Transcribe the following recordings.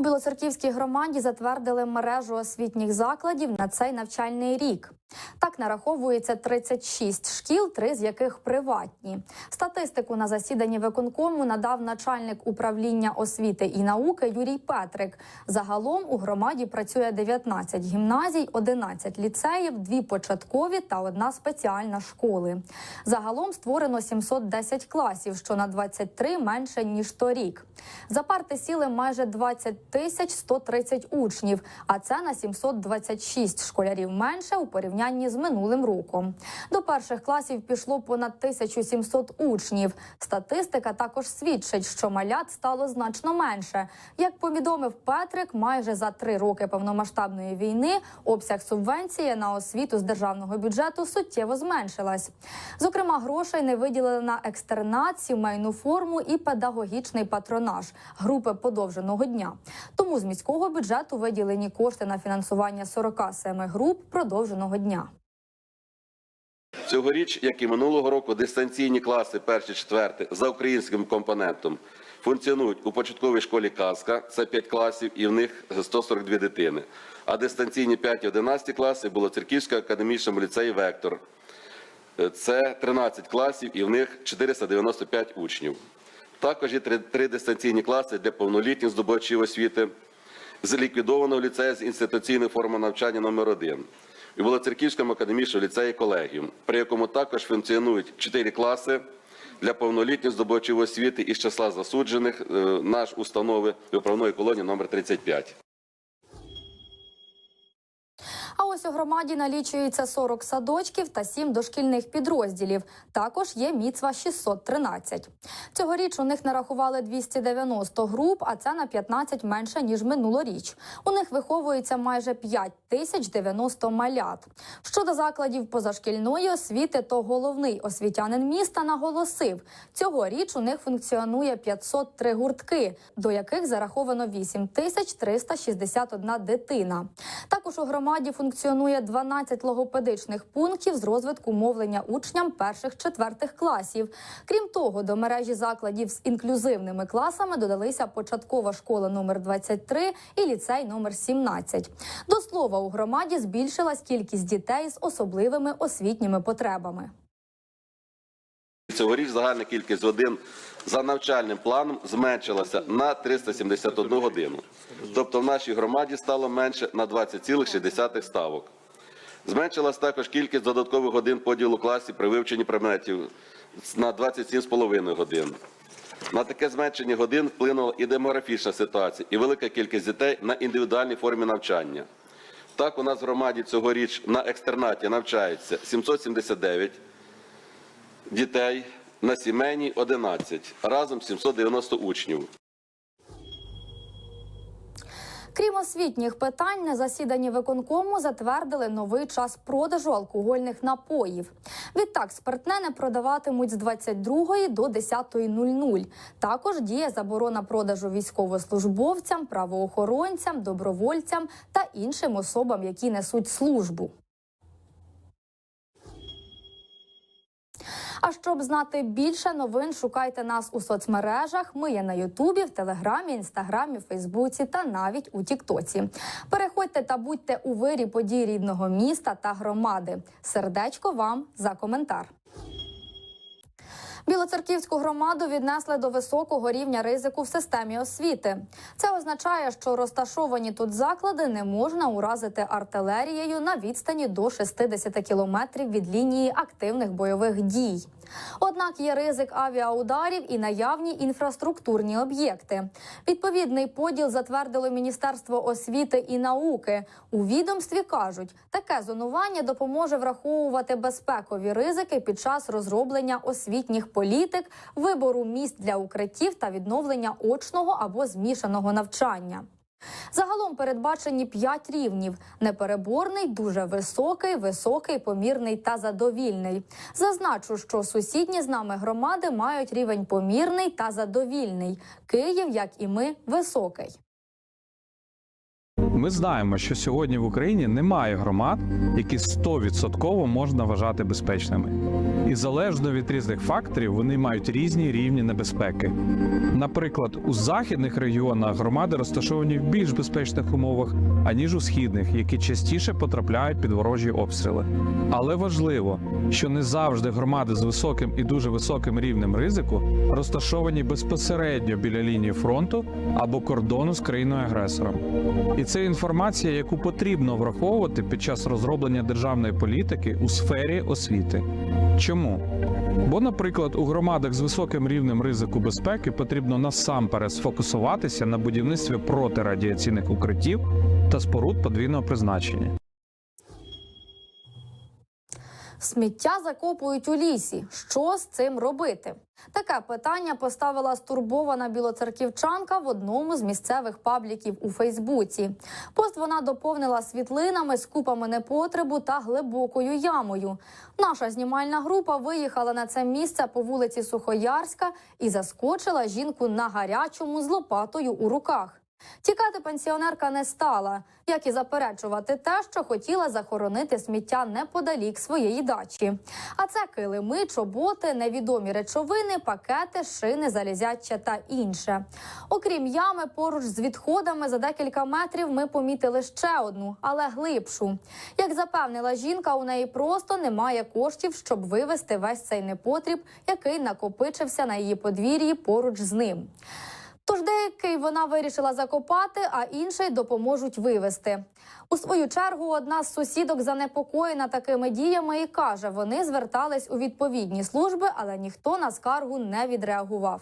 У Білоцерківській громаді затвердили мережу освітніх закладів на цей навчальний рік. Так нараховується 36 шкіл, три з яких приватні. Статистику на засіданні виконкому надав начальник управління освіти і науки Юрій Петрик. Загалом у громаді працює 19 гімназій, 11 ліцеїв, дві початкові та одна спеціальна школи. Загалом створено 710 класів, що на 23 менше ніж торік. За парти сіли майже 20 тисяч 130 учнів, а це на 726 школярів менше у порівнянні з минулим роком. До перших класів пішло понад 1700 учнів. Статистика також свідчить, що малят стало значно менше. Як повідомив Петрик, майже за три роки повномасштабної війни обсяг субвенції на освіту з державного бюджету суттєво зменшилась. Зокрема, грошей не виділили на екстернат, сімейну форму і педагогічний патронаж групи подовженого дня. Тому з міського бюджету виділені кошти на фінансування 47 груп продовженого дня. Цьогоріч, як і минулого року, дистанційні класи перші четверті за українським компонентом функціонують у початковій школі Казка, це 5 класів, і в них 142 дитини. А дистанційні 5-11 класи було Церківському академічному ліцеї Вектор. Це 13 класів, і в них 495 учнів. Також є три, дистанційні класи для повнолітніх здобувачів освіти з ліквідованого ліцею з інституційної форми навчання номер 1 і Волоцерківському академічному ліцеї колегіум, при якому також функціонують чотири класи для повнолітніх здобувачів освіти із числа засуджених е, наш установи виправної колонії номер 35. Ось у громаді налічується 40 садочків та 7 дошкільних підрозділів. Також є міцва 613. Цьогоріч у них нарахували 290 груп, а це на 15 менше ніж минулоріч. У них виховується майже 5 тисяч 90 малят. Щодо закладів позашкільної освіти, то головний освітянин міста наголосив, цьогоріч у них функціонує 503 гуртки, до яких зараховано 8 тисяч 361 дитина. Також у громаді функціонує 12 логопедичних пунктів з розвитку мовлення учням перших-четвертих класів. Крім того, до мережі закладів з інклюзивними класами додалися початкова школа номер 23 і ліцей номер 17. До слова, у громаді збільшилась кількість дітей з особливими освітніми потребами. Цьогоріч загальна кількість годин за навчальним планом зменшилася на 371 годину. Тобто в нашій громаді стало менше на 20,6 ставок. Зменшилась також кількість додаткових годин поділу класів при вивченні предметів на 27,5 годин. На таке зменшення годин вплинула і демографічна ситуація, і велика кількість дітей на індивідуальній формі навчання. Так, у нас в громаді цьогоріч на екстернаті навчається 779 дітей, на сімейній 11, разом 790 учнів. Крім освітніх питань, на засіданні виконкому затвердили новий час продажу алкогольних напоїв. Відтак, спиртне не продаватимуть з 22 до 10.00. Також діє заборона продажу військовослужбовцям, правоохоронцям, добровольцям та іншим особам, які несуть службу. А щоб знати більше новин, шукайте нас у соцмережах. Ми є на Ютубі, в Телеграмі, Інстаграмі, Фейсбуці та навіть у Тіктоці. Переходьте та будьте у вирі подій рідного міста та громади. Сердечко вам за коментар. Білоцерківську громаду віднесли до високого рівня ризику в системі освіти. Це означає, що розташовані тут заклади не можна уразити артилерією на відстані до 60 кілометрів від лінії активних бойових дій. Однак є ризик авіаударів і наявні інфраструктурні об'єкти. Відповідний поділ затвердило Міністерство освіти і науки. У відомстві кажуть, таке зонування допоможе враховувати безпекові ризики під час розроблення освітніх політик, вибору місць для укриттів та відновлення очного або змішаного навчання. Загалом передбачені п'ять рівнів: непереборний, дуже високий, високий, помірний та задовільний. Зазначу, що сусідні з нами громади мають рівень помірний та задовільний. Київ, як і ми, високий. Ми знаємо, що сьогодні в Україні немає громад, які 100% можна вважати безпечними. І залежно від різних факторів вони мають різні рівні небезпеки. Наприклад, у західних регіонах громади розташовані в більш безпечних умовах, аніж у східних, які частіше потрапляють під ворожі обстріли. Але важливо, що не завжди громади з високим і дуже високим рівнем ризику розташовані безпосередньо біля лінії фронту або кордону з країною-агресором. І це інформація, яку потрібно враховувати під час розроблення державної політики у сфері освіти. Чому? Бо, наприклад, у громадах з високим рівнем ризику безпеки потрібно насамперед сфокусуватися на будівництві протирадіаційних укриттів та споруд подвійного призначення. Сміття закопують у лісі. Що з цим робити? Таке питання поставила стурбована білоцерківчанка в одному з місцевих пабліків у Фейсбуці. Пост вона доповнила світлинами з купами непотребу та глибокою ямою. Наша знімальна група виїхала на це місце по вулиці Сухоярська і заскочила жінку на гарячому з лопатою у руках. Тікати пенсіонерка не стала, як і заперечувати те, що хотіла захоронити сміття неподалік своєї дачі. А це килими, чоботи, невідомі речовини, пакети, шини, залізяча та інше. Окрім ями, поруч з відходами за декілька метрів ми помітили ще одну, але глибшу. Як запевнила жінка, у неї просто немає коштів, щоб вивезти весь цей непотріб, який накопичився на її подвір'ї поруч з ним. Тож деякий вона вирішила закопати, а інший допоможуть вивезти. У свою чергу одна з сусідок занепокоєна такими діями і каже, вони звертались у відповідні служби, але ніхто на скаргу не відреагував.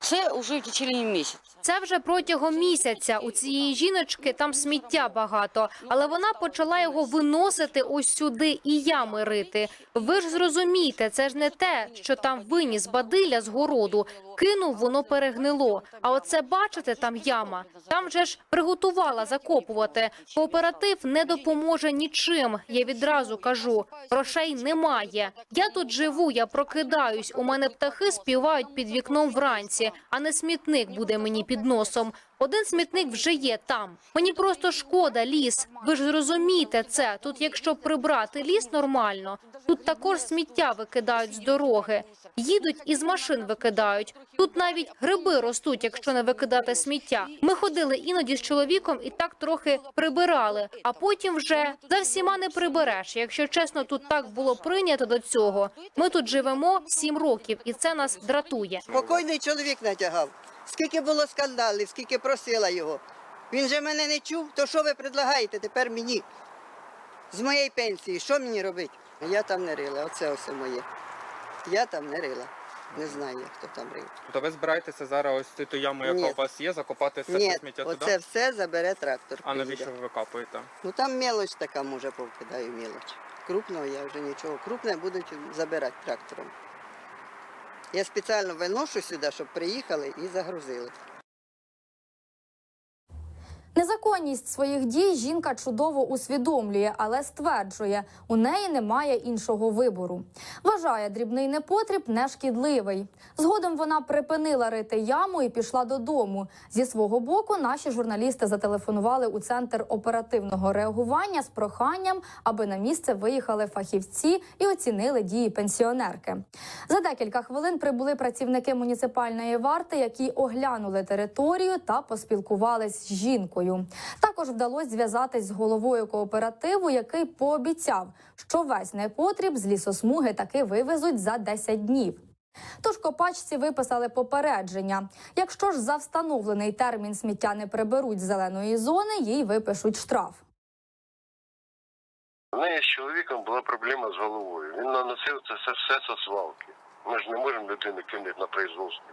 Це вже в течение місяця. Це вже протягом місяця. У цієї жіночки там сміття багато, але вона почала його виносити ось сюди і ями рити. Ви ж зрозумієте, це ж не те, що там виніс бадиля з городу. Кинув, воно перегнило. А оце бачите, там яма. Там вже ж приготувала закопувати. Кооператив не допоможе нічим. Я відразу кажу, грошей немає. Я тут живу, я прокидаюсь. У мене птахи співають під вікном вранці, а не смітник буде мені під носом. Один смітник вже є там. Мені просто шкода ліс. Ви ж зрозумієте це. Тут, якщо прибрати ліс нормально, тут також сміття викидають з дороги. Їдуть і з машин викидають. Тут навіть гриби ростуть, якщо не викидати сміття. Ми ходили іноді з чоловіком і так трохи прибирали, а потім вже за всіма не прибереш. Якщо чесно, тут так було прийнято до цього. Ми тут живемо сім років, і це нас дратує. Покойний чоловік натягав. Скільки було скандалів, скільки просила його. Він же мене не чув. То що ви предлагаєте тепер мені? З моєї пенсії, що мені робити? Я там не рила, оце ось моє. Я там не рила. Не знаю, хто там рив. То ви збираєтеся зараз ось цю ту яму, яка Ні. у вас є, закопати все Ні, це сміття туди? оце все забере трактор. А навіщо ви викапуєте? Ну там мелоч така, може, повкидаю мелоч. Крупного я вже нічого. Крупне будуть забирати трактором. Я спеціально виношу сюди, щоб приїхали і загрузили. Незаконність своїх дій жінка чудово усвідомлює, але стверджує, у неї немає іншого вибору. Вважає дрібний непотріб нешкідливий. Згодом вона припинила рити яму і пішла додому. Зі свого боку, наші журналісти зателефонували у центр оперативного реагування з проханням, аби на місце виїхали фахівці і оцінили дії пенсіонерки. За декілька хвилин прибули працівники муніципальної варти, які оглянули територію та поспілкувались з жінкою. Також вдалося зв'язатись з головою кооперативу, який пообіцяв, що весь непотріб з лісосмуги таки вивезуть за 10 днів. Тож копачці виписали попередження: якщо ж за встановлений термін сміття не приберуть з зеленої зони, їй випишуть штраф. У неї з чоловіком була проблема з головою. Він наносив це все, все со свалки. Ми ж не можемо людину кинути на производство.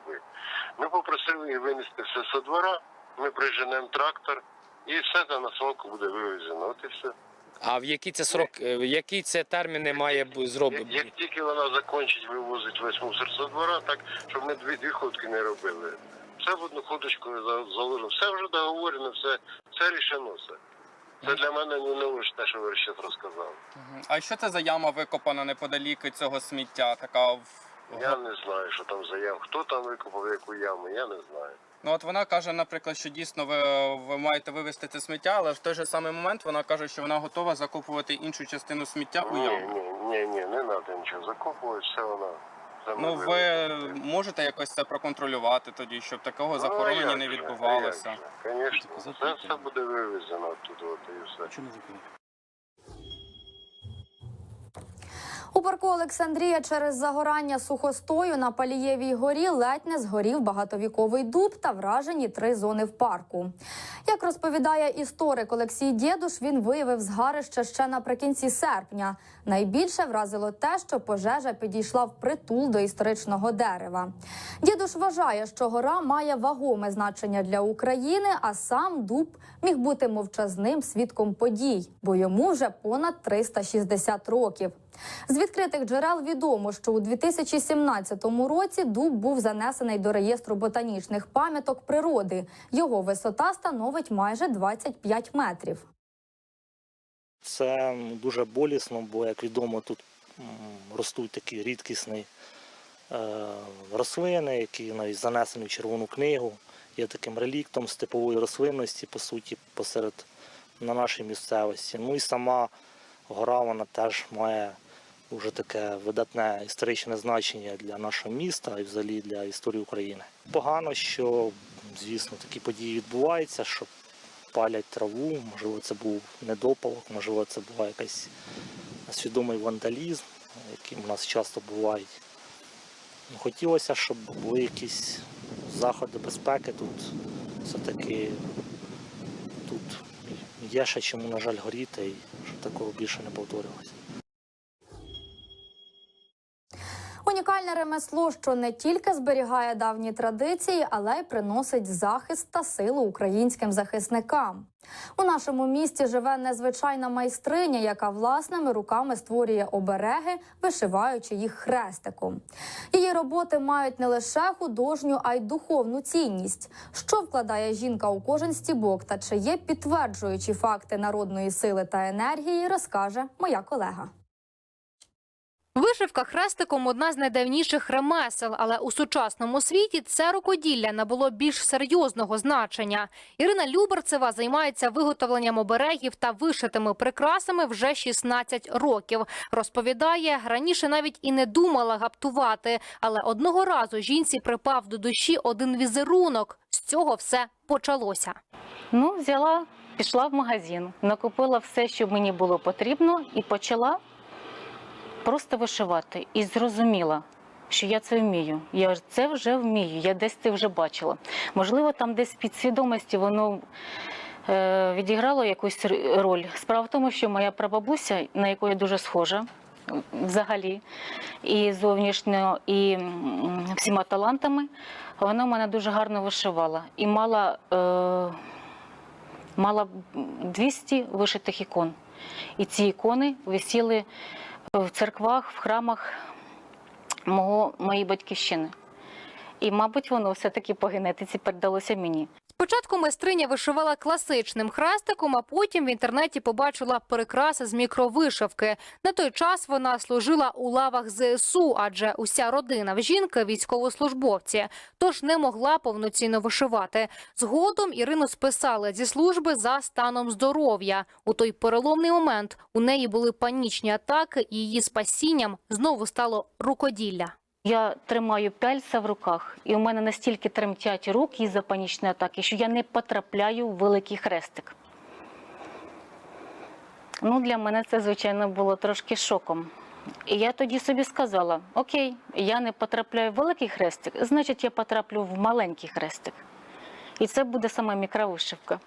Ми попросили її винести все со двора, ми приженемо трактор і все це на свалку буде вивезено. От і все. А в який це срок, е, в які це терміни має бути Як, як тільки вона закінчить вивозити весь мусор со двора, так щоб ми дві, дві ходки не робили. Все в одну ходочку за- заложено. Все вже договорено, все, все рішено все. Це для мене не нове те, що ви зараз розказали. А що це за яма викопана неподалік від цього сміття? Така в Я не знаю, що там за яму. Хто там викопав яку яму, я не знаю. Ну от вона каже, наприклад, що дійсно ви, ви маєте вивезти це сміття, але в той же самий момент вона каже, що вона готова закопувати іншу частину сміття у Ні, яму. ні, ні, ні, не треба нічого закопувати, все вона. це ми Ну ви вивеземо. можете якось це проконтролювати тоді, щоб такого Ну, захоронення не відбувалося. Звісно, це все буде вивезено оттуда, от і все. У парку Олександрія через загорання сухостою на Палієвій горі ледь не згорів багатовіковий дуб та вражені три зони в парку. Як розповідає історик Олексій Дєдуш, він виявив згарище ще наприкінці серпня. Найбільше вразило те, що пожежа підійшла впритул до історичного дерева. Дєдуш вважає, що гора має вагоме значення для України, а сам дуб міг бути мовчазним свідком подій, бо йому вже понад 360 років. З відкритих джерел відомо, що у 2017 році дуб був занесений до реєстру ботанічних пам'яток природи. Його висота становить майже 25 метрів. Це дуже болісно, бо, як відомо, тут ростуть такі рідкісні е, рослини, які навіть занесені в Червону книгу, є таким реліктом степової рослинності, по суті, посеред на нашій місцевості. Ну і сама гора вона теж має дуже таке видатне історичне значення для нашого міста і взагалі для історії України. Погано, що, звісно, такі події відбуваються, що палять траву, можливо, це був недопалок, можливо, це була якась свідомий вандалізм, який у нас часто бувають. Ну, Хотілося, щоб були якісь заходи безпеки тут. Все-таки тут є ще чому, на жаль, горіти, і щоб такого більше не повторювалося. Унікальне ремесло, що не тільки зберігає давні традиції, але й приносить захист та силу українським захисникам. У нашому місті живе незвичайна майстриня, яка власними руками створює обереги, вишиваючи їх хрестиком. Її роботи мають не лише художню, а й духовну цінність. Що вкладає жінка у кожен стібок та чи є підтверджуючі факти народної сили та енергії, розкаже моя колега. Вишивка хрестиком одна з найдавніших ремесел, але у сучасному світі це рукоділля набуло більш серйозного значення. Ірина Люберцева займається виготовленням оберегів та вишитими прикрасами вже 16 років. Розповідає, раніше навіть і не думала гаптувати, але одного разу жінці припав до душі один візерунок. З цього все почалося. Ну, взяла, пішла в магазин, накупила все, що мені було потрібно, і почала просто вишивати. І зрозуміла, що я це вмію. Я це вже вмію, я десь це вже бачила. Можливо, там десь в підсвідомості воно е, відіграло якусь роль. Справа в тому, що моя прабабуся, на яку я дуже схожа, взагалі, і зовнішньо, і всіма талантами, вона в мене дуже гарно вишивала і мала. Е, мала 200 вишитих ікон. І ці ікони висіли в церквах, в храмах мого, моєї батьківщини. І, мабуть, воно все-таки по генетиці передалося мені. Спочатку майстриня вишивала класичним хрестиком, а потім в інтернеті побачила прикраси з мікровишивки. На той час вона служила у лавах ЗСУ, адже уся родина в жінки військовослужбовці, тож не могла повноцінно вишивати. Згодом Ірину списали зі служби за станом здоров'я. У той переломний момент у неї були панічні атаки, і її спасінням знову стало рукоділля. Я тримаю пяльця в руках, і у мене настільки тремтять руки із-за панічної атаки, що я не потрапляю в великий хрестик. Ну, для мене це, звичайно, було трошки шоком. І я тоді собі сказала: окей, я не потрапляю в великий хрестик, значить, я потраплю в маленький хрестик. І це буде сама мікровишивка.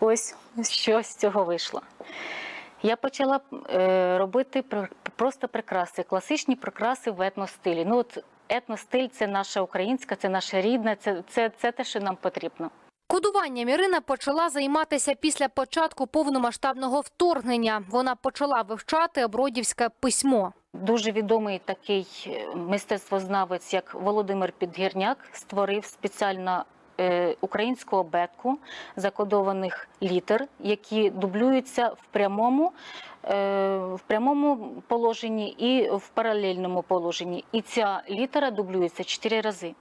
Ось що з цього вийшло. Я почала е, робити пр- просто прикраси, класичні прикраси в етностилі. Ну, от етностиль це наша українська, це наша рідна, це, це, це те, що нам потрібно. Кодуванням Ірина почала займатися після початку повномасштабного вторгнення. Вона почала вивчати обродівське письмо. Дуже відомий такий е, мистецтвознавець, як Володимир Підгірняк, створив спеціально е, українську обетку закодованих літер, які дублюються в прямому, е, в прямому положенні і в паралельному положенні. І ця літера дублюється чотири рази.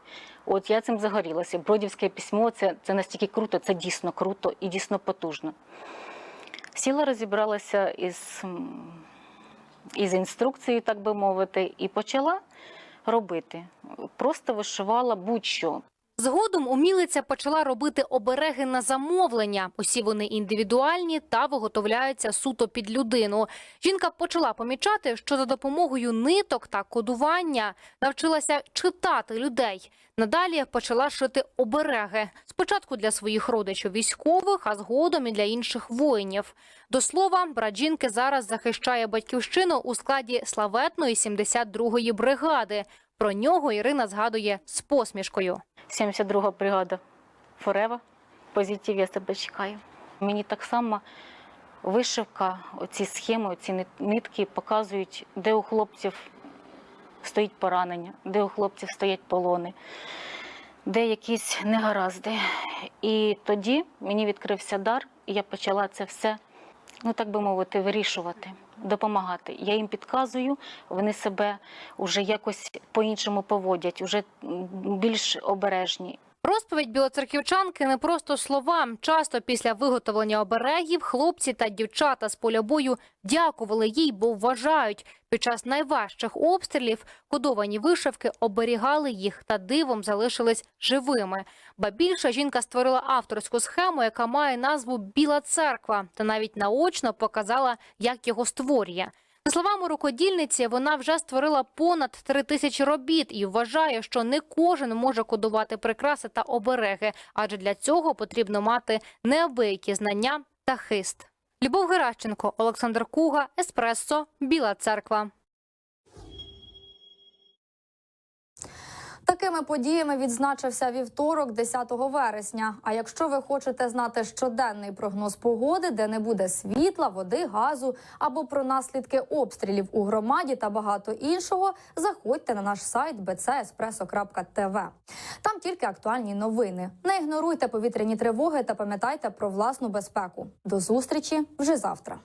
От я цим загорілася. Бродівське письмо це, це настільки круто, це дійсно круто і дійсно потужно. Сіла розібралася із, із інструкцією, так би мовити, і почала робити. Просто вишивала будь-що. Згодом умілиця почала робити обереги на замовлення. Усі вони індивідуальні та виготовляються суто під людину. Жінка почала помічати, що за допомогою ниток та кодування навчилася читати людей. Надалі почала шити обереги. Спочатку для своїх родичів військових, а згодом і для інших воїнів. До слова, брат жінки зараз захищає батьківщину у складі славетної 72-ї бригади. Про нього Ірина згадує з посмішкою. 72 бригада Форева. Позитив я себе чекаю. Мені так само вишивка, оці схеми, оці нитки показують, де у хлопців стоїть поранення, де у хлопців стоять полони, де якісь негаразди. І тоді мені відкрився дар, і я почала це все, ну так би мовити, вирішувати, допомагати. Я їм підказую, вони себе вже якось по-іншому поводять, вже більш обережні. Розповідь білоцерківчанки не просто слова. Часто після виготовлення оберегів хлопці та дівчата з поля бою дякували їй, бо вважають, під час найважчих обстрілів кодовані вишивки оберігали їх та дивом залишились живими. Ба більше жінка створила авторську схему, яка має назву Біла церква, та навіть наочно показала, як його створює. Словами рукодільниці, вона вже створила понад три тисячі робіт і вважає, що не кожен може кодувати прикраси та обереги, адже для цього потрібно мати неабиякі знання та хист. Любов Геращенко, Олександр Куга, Еспресо, Біла Церква. Такими подіями відзначився вівторок, 10 вересня. А якщо ви хочете знати щоденний прогноз погоди, де не буде світла, води, газу або про наслідки обстрілів у громаді та багато іншого, заходьте на наш сайт bcespresso.tv. Там тільки актуальні новини. Не ігноруйте повітряні тривоги та пам'ятайте про власну безпеку. До зустрічі вже завтра.